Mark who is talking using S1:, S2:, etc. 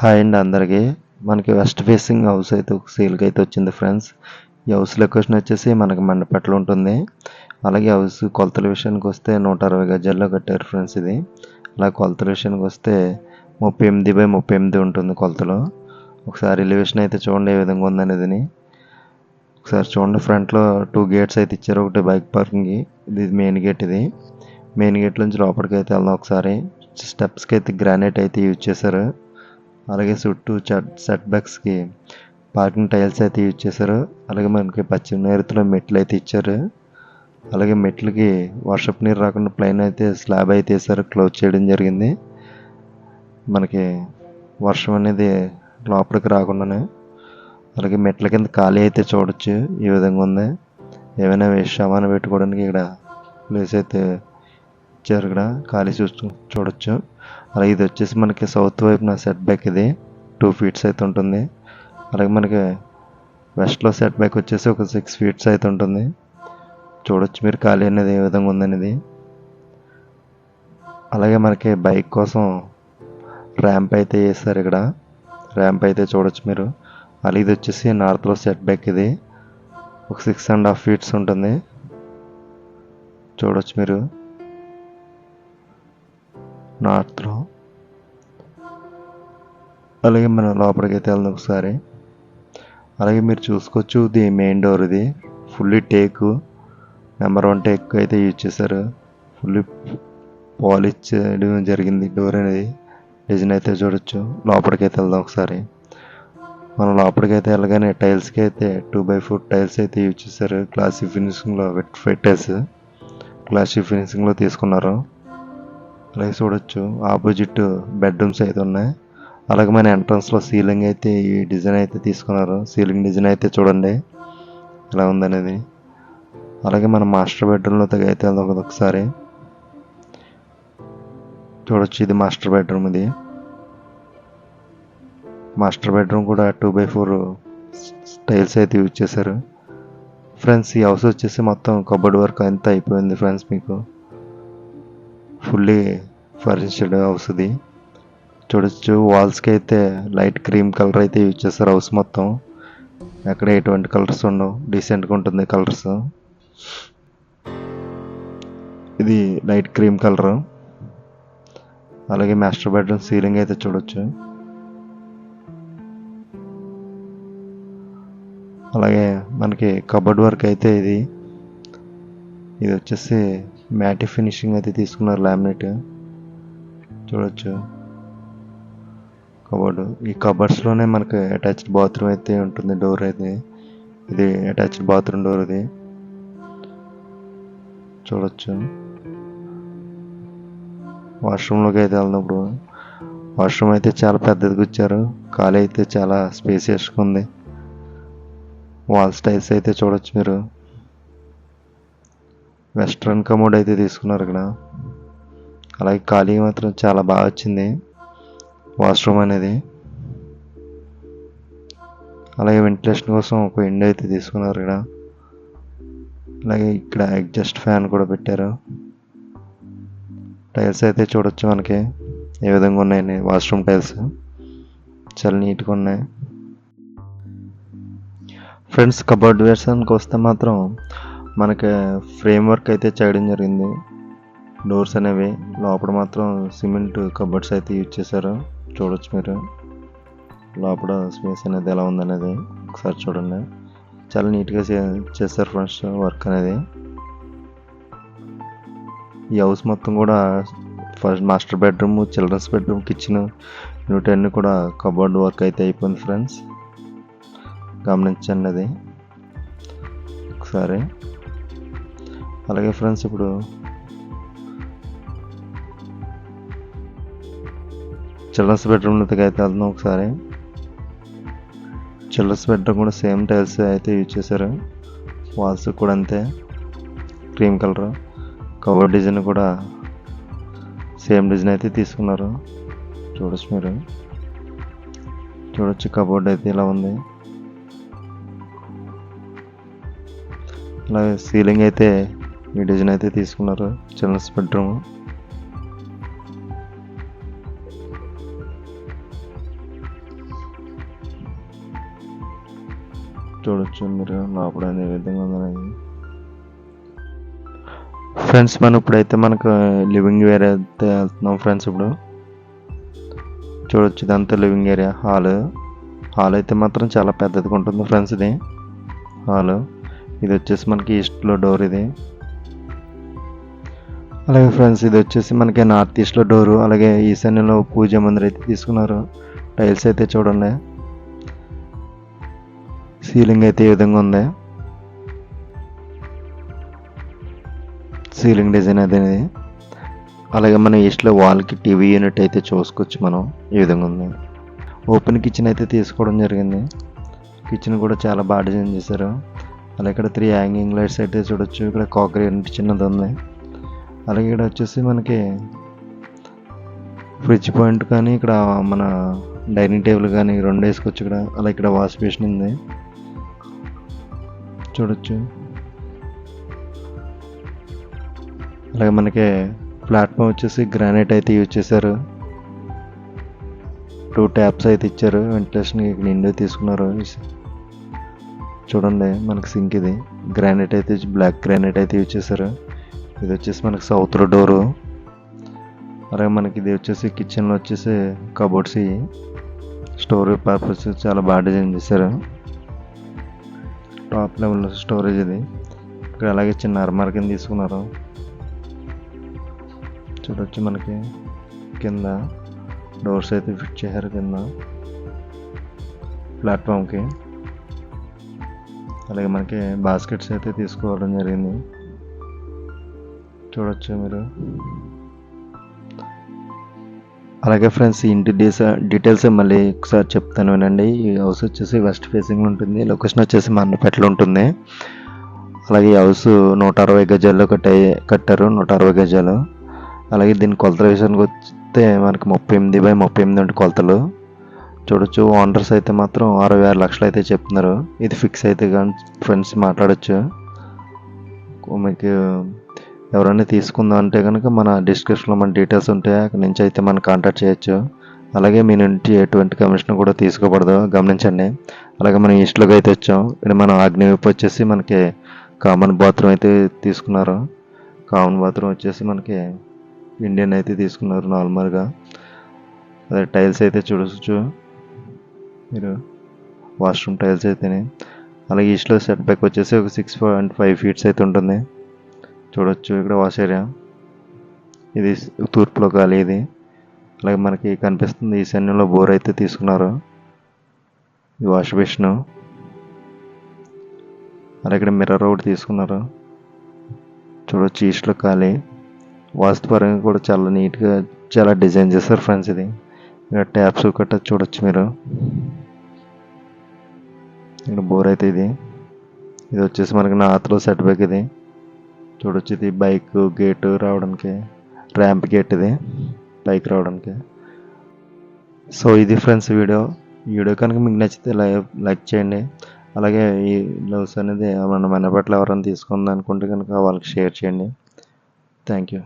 S1: Hi అండి అందరికీ. మనకి వెస్ట్ ఫేసింగ్ హౌస్ అయితే ఒక సేల్కి అయితే వచ్చింది ఫ్రెండ్స్ ఈ హౌస్ లొకేషన్ వచ్చేసి మనకి మండపేటలో ఉంటుంది. అలాగే హౌస్ కొలతల విషయానికి వస్తే నూట అరవై గజాల్లో కట్టారు ఫ్రెండ్స్ ఇది. అలా కొలతల విషయానికి వస్తే ముప్పై ఎనిమిది బై ముప్పై ఎనిమిది ఉంటుంది కొలతలో. ఒకసారి ఎలివేషన్ అయితే చూడండి ఏ విధంగా ఉందనేది ఒకసారి చూడండి ఫ్రంట్లో టూ గేట్స్ అయితే ఇచ్చారు. ఒకటి బైక్ పార్కింగ్ ఇది మెయిన్ గేట్ ఇది. మెయిన్ గేట్ నుంచి లోపలికి అయితే వెళ్దాం ఒకసారి. స్టెప్స్కి అయితే గ్రానైట్ అయితే యూజ్ చేశారు. అలాగే చుట్టూ సెట్ బ్యాక్స్కి పార్కింగ్ టైల్స్ అయితే యూజ్ చేశారు. అలాగే మనకి పశ్చిమ నైరుతిలో మెట్లు అయితే ఇచ్చారు. అలాగే మెట్లకి వర్షపు నీరు రాకుండా ప్లైన్ అయితే స్లాబ్ అయితే వేసారు క్లోజ్ చేయడం జరిగింది. మనకి వర్షం అనేది లోపలికి రాకుండానే. అలాగే మెట్ల కింద ఖాళీ అయితే చూడొచ్చు. ఈ విధంగా ఉంది. ఏమైనా సామాను పెట్టుకోవడానికి ఇక్కడ ప్లేస్ అయితే ఇచ్చారు ఇక్కడ. ఖాళీ చూ చూడొచ్చు. అలాగే ఇది వచ్చేసి మనకి సౌత్ వైపున సెట్ బ్యాక్ ఇది. టూ ఫీట్స్ అయితే ఉంటుంది. అలాగే మనకి వెస్ట్లో సెట్ బ్యాక్ వచ్చేసి ఒక సిక్స్ ఫీట్స్ అయితే ఉంటుంది. చూడొచ్చు మీరు ఖాళీ అనేది ఏ విధంగా ఉందనేది. అలాగే మనకి బైక్ కోసం ర్యాంప్ అయితే వేస్తారు ఇక్కడ. ర్యాంప్ అయితే చూడొచ్చు మీరు. అలాగే ఇది వచ్చేసి నార్త్లో సెట్ బ్యాక్ ఇది. ఒక సిక్స్ అండ్ హాఫ్ ఫీట్స్ ఉంటుంది. చూడొచ్చు మీరు. నార్త్లో అలాగే మనం లోపలికి అయితే వెళ్దాం ఒకసారి. అలాగే మీరు చూసుకోవచ్చు ఇది మెయిన్ డోర్ ఇది. Fully teak number one teak అయితే యూజ్ చేశారు. ఫుల్లీ పాలిష్ చేయడం జరిగింది డోర్ అనేది. డిజైన్ అయితే చూడొచ్చు. లోపలికి అయితే వెళ్దాం ఒకసారి. మనం లోపలికి అయితే వెళ్ళగానే టైల్స్కి అయితే టూ బై ఫోర్ టైల్స్ అయితే యూజ్ చేశారు. క్లాసిక్ ఫినిషింగ్లో వెట్ ఫైట్స్ క్లాసిక్ ఫినిషింగ్లో తీసుకున్నారు. అలాగే చూడొచ్చు. ఆపోజిట్ బెడ్రూమ్స్ అయితే ఉన్నాయి. అలాగే మన ఎంట్రన్స్లో సీలింగ్ అయితే ఈ డిజైన్ అయితే తీసుకున్నారు. సీలింగ్ డిజైన్ అయితే చూడండి. ఎలా ఉందనేది. అలాగే మన మాస్టర్ బెడ్రూమ్లో అయితే వెళ్దాం కదా ఒకసారి. చూడొచ్చు ఇది మాస్టర్ బెడ్రూమ్ ఇది. మాస్టర్ బెడ్రూమ్ కూడా టూ బై ఫోర్ టైల్స్ అయితే యూజ్ చేశారు. ఫ్రెండ్స్ ఈ హౌస్ వచ్చేసి మొత్తం కబోర్డ్ వర్క్ అంతా అయిపోయింది ఫ్రెండ్స్ మీకు. ఫుల్లీ ఫర్నిష్డ్ హౌస్ ఇది చూడొచ్చు వాల్స్కి అయితే లైట్ క్రీమ్ కలర్ అయితే యూజ్ చేస్తారు హౌస్ మొత్తం. ఎక్కడ ఎటువంటి కలర్స్ ఉండవు. డీసెంట్గా ఉంటుంది కలర్స్. ఇది లైట్ క్రీమ్ కలర్. అలాగే మాస్టర్ బెడ్రూమ్ సీలింగ్ అయితే చూడొచ్చు. అలాగే మనకి కబోర్డ్ వర్క్ అయితే ఇది. ఇది వచ్చేసి మ్యాట్ ఫినిషింగ్ అయితే తీసుకున్నారు లామినేట్ చూడొచ్చు. కబోర్డు. ఈ కబర్డ్స్లోనే మనకి అటాచ్డ్ బాత్రూమ్ అయితే ఉంటుంది డోర్ అయితే. ఇది అటాచ్డ్ బాత్రూమ్ డోర్ ఇది. చూడొచ్చు. వాష్రూమ్లోకి అయితే వెళ్ళినప్పుడు వాష్రూమ్ అయితే చాలా పెద్దదిగా ఇచ్చారు ఖాళీ అయితే చాలా స్పేసియస్గా ఉంది. వాల్ స్టైల్స్ అయితే చూడొచ్చు మీరు. వెస్ట్రన్ కమోడ్ అయితే తీసుకున్నారు ఇక్కడ. అలాగే ఖాళీ మాత్రం చాలా బాగా వచ్చింది. వాష్రూమ్ అనేది. అలాగే వెంటిలేషన్ కోసం ఒక ఎండ్ అయితే తీసుకున్నారు ఇక్కడ. అలాగే ఇక్కడ ఎగ్జాస్ట్ ఫ్యాన్ కూడా పెట్టారు. టైల్స్ అయితే చూడొచ్చు మనకి. ఏ విధంగా ఉన్నాయని వాష్రూమ్ టైల్స్. చాలా నీట్గా ఉన్నాయి. ఫ్రెండ్స్ కబోర్డ్ వేర్షన్కి వస్తే మాత్రం మనకి ఫ్రేమ్ వర్క్ అయితే చేయడం జరిగింది. డోర్స్ అనేవి లోపల మాత్రం సిమెంట్ కబోర్డ్స్ అయితే యూజ్ చేశారు. చూడొచ్చు మీరు. లోపల స్పేస్ అనేది ఎలా ఉందనేది ఒకసారి చూడండి. చాలా నీట్గా చేస్తారు ఫ్రెండ్స్ వర్క్ అనేది. ఈ హౌస్ మొత్తం కూడా first master bedroom children's bedroom kitchen unit కూడా కబోర్డ్ వర్క్ అయితే అయిపోయింది ఫ్రెండ్స్ గమనించండి అది. ఒకసారి. అలాగే ఫ్రెండ్స్ ఇప్పుడు చిల్డ్రన్స్ బెడ్రూమ్లోకి అయితే వెళ్దాం ఒకసారి. చిల్డ్రన్స్ బెడ్రూమ్ కూడా సేమ్ టైల్స్ అయితే యూజ్ చేశారు. వాల్స్ కూడా అంతే. క్రీమ్ కలర్ కవర్ డిజైన్ కూడా సేమ్ డిజైన్ అయితే తీసుకున్నారు. చూడొచ్చు మీరు. చూడొచ్చు కబోర్డ్ అయితే ఇలా ఉంది. అలాగే సీలింగ్ అయితే ఈ డిజైన్ అయితే తీసుకున్నారు. చిల్డ్రన్స్ బెడ్రూమ్ చూడొచ్చు మీరు లోపల అనే విధంగా ఉందనేది. ఫ్రెండ్స్ మనం ఇప్పుడైతే మనకు లివింగ్ ఏరియా అయితే వెళ్తున్నాం ఫ్రెండ్స్ ఇప్పుడు. చూడొచ్చు ఇదంతా లివింగ్ ఏరియా హాల్. హాల్ అయితే మాత్రం చాలా పెద్దదిగా ఉంటుంది ఫ్రెండ్స్ ఇది. హాల్. ఇది వచ్చేసి మనకి ఈస్ట్లో డోర్ ఇది. అలాగే ఫ్రెండ్స్ ఇది వచ్చేసి మనకి నార్త్ ఈస్ట్లో డోరు అలాగే ఈశాన్యంలో పూజ మందిరం అయితే తీసుకున్నారు. టైల్స్ అయితే చూడండి. సీలింగ్ అయితే ఈ విధంగా ఉంది. సీలింగ్ డిజైన్ అనేది అలాగే మన ఈస్ట్లో వాల్కి టీవీ యూనిట్ అయితే చూసుకోవచ్చు మనం. ఈ విధంగా ఉంది. ఓపెన్ కిచెన్ అయితే తీసుకోవడం జరిగింది. కిచెన్ కూడా చాలా బాగా డిజైన్ చేశారు. అలాగే ఇక్కడ త్రీ హ్యాంగింగ్ లైట్స్ అయితే చూడొచ్చు. ఇక్కడ కాకరీ యూనిట్ చిన్నది ఉంది. అలాగే ఇక్కడ వచ్చేసి మనకి ఫ్రిడ్జ్ పాయింట్ కానీ ఇక్కడ మన డైనింగ్ టేబుల్ కానీ రెండు వేసుకోవచ్చు ఇక్కడ. అలా ఇక్కడ వాష్ బేసిన్ ఉంది. చూడొచ్చు. అలాగే మనకి ప్లాట్ఫామ్ వచ్చేసి గ్రానైట్ అయితే యూజ్ చేశారు. టూ ట్యాప్స్ అయితే ఇచ్చారు. వెంటిలేషన్కి ఇక్కడ తీసుకున్నారు. చూడండి మనకి సింక్ ఇది. గ్రానైట్ అయితే బ్లాక్ గ్రానైట్ అయితే యూజ్ చేశారు. ఇది వచ్చేసి మనకి సౌత్ డోరు అలాగే మనకి ఇది వచ్చేసి కిచెన్లో వచ్చేసి కబోర్డ్స్ ఇవి. స్టోరేజ్ పర్పస్ చాలా బాగా డిజైన్ చేశారు. టాప్ లెవెల్ స్టోరేజ్ ఇది. ఇక్కడ అలాగే చిన్న అర్మార్ కింద తీసుకున్నారు. చూడొచ్చు మనకి కింద డోర్స్ అయితే ఫిట్ చేశారు కింద. ప్లాట్ఫామ్కి అలాగే మనకి బాస్కెట్స్ అయితే తీసుకోవడం జరిగింది. చూడొచ్చు మీరు. అలాగే ఫ్రెండ్స్ ఇంటి డీస డీటెయిల్స్ మళ్ళీ ఒకసారి చెప్తాను వినండి. ఈ హౌస్ వచ్చేసి వెస్ట్ ఫేసింగ్ ఉంటుంది. లొకేషన్ వచ్చేసి మన్నపేటలో ఉంటుంది. అలాగే ఈ హౌస్ నూట అరవై గజాల్లో కట్టే కట్టారు. నూట అరవై గజాలు. అలాగే దీని కొలతల విషయానికి వస్తే మనకి ముప్పై ఎనిమిది బై ముప్పై ఎనిమిది ఉంటే కొలతలు. చూడొచ్చు ఓనర్స్ అయితే మాత్రం అరవై ఆరు లక్షలు అయితే చెప్తున్నారు. ఇది ఫిక్స్ అయితే కానీ ఫ్రెండ్స్ మాట్లాడచ్చు. మీకు ఎవరైనా తీసుకుందాం అంటే కనుక మన డిస్క్రిప్షన్లో మన డీటెయిల్స్ ఉంటాయి? అక్కడ నుంచి అయితే మనం కాంటాక్ట్ చేయొచ్చు. అలాగే మీ నుండి ఎటువంటి కమిషన్ కూడా తీసుకోకూడదు. గమనించండి. అలాగే మనం ఈస్ట్లోకి అయితే వచ్చాం. ఇక్కడ మనం ఆగ్నేయ వైపు వచ్చేసి మనకి కామన్ బాత్రూమ్ అయితే తీసుకున్నారు. కామన్ బాత్రూమ్ వచ్చేసి మనకి ఇండియన్ అయితే తీసుకున్నారు నార్మల్గా. అదే టైల్స్ అయితే చూడవచ్చు మీరు వాష్రూమ్ టైల్స్ అయితేనే. అలాగే ఈస్ట్లో సెట్ బ్యాక్ వచ్చేసి ఒక సిక్స్ పాయింట్ ఫైవ్ ఫీట్స్ అయితే ఉంటుంది. చూడొచ్చు ఇక్కడ వాష్ ఏరియా ఇది తూర్పులో ఖాళీ ఇది. అలాగే మనకి కనిపిస్తుంది ఈశాన్యంలో బోర్ అయితే తీసుకున్నారు. ఇది వాష్ బేసిన్ అలాగే ఇక్కడ మిర్రర్ ఒకటి తీసుకున్నారు. చూడొచ్చు ఈస్ట్లో ఖాళీ. వాస్తుపరంగా కూడా చాలా నీట్గా చాలా డిజైన్ చేస్తారు ఫ్రెండ్స్ ఇది. ఇక్కడ ట్యాప్స్ గట్రా చూడొచ్చు మీరు. ఇక్కడ బోర్ అయితే ఇది. ఇది వచ్చేసి మనకి నార్త్లో సెట్ బ్యాక్ ఇది. చూడొచ్చు ఇది బైక్ గేట్ రావడానికి ర్యాంప్ గేట్ ఇది బైక్ రావడానికి. సో ఇది ఫ్రెండ్స్ వీడియో. వీడియో కనుక మీకు నచ్చితే లైక్ లైక్ చేయండి. అలాగే ఈ లవ్స్ అనేది మన మన పట్ల ఎవరైనా తీసుకుందాం అనుకుంటే కనుక వాళ్ళకి షేర్ చేయండి. Thank you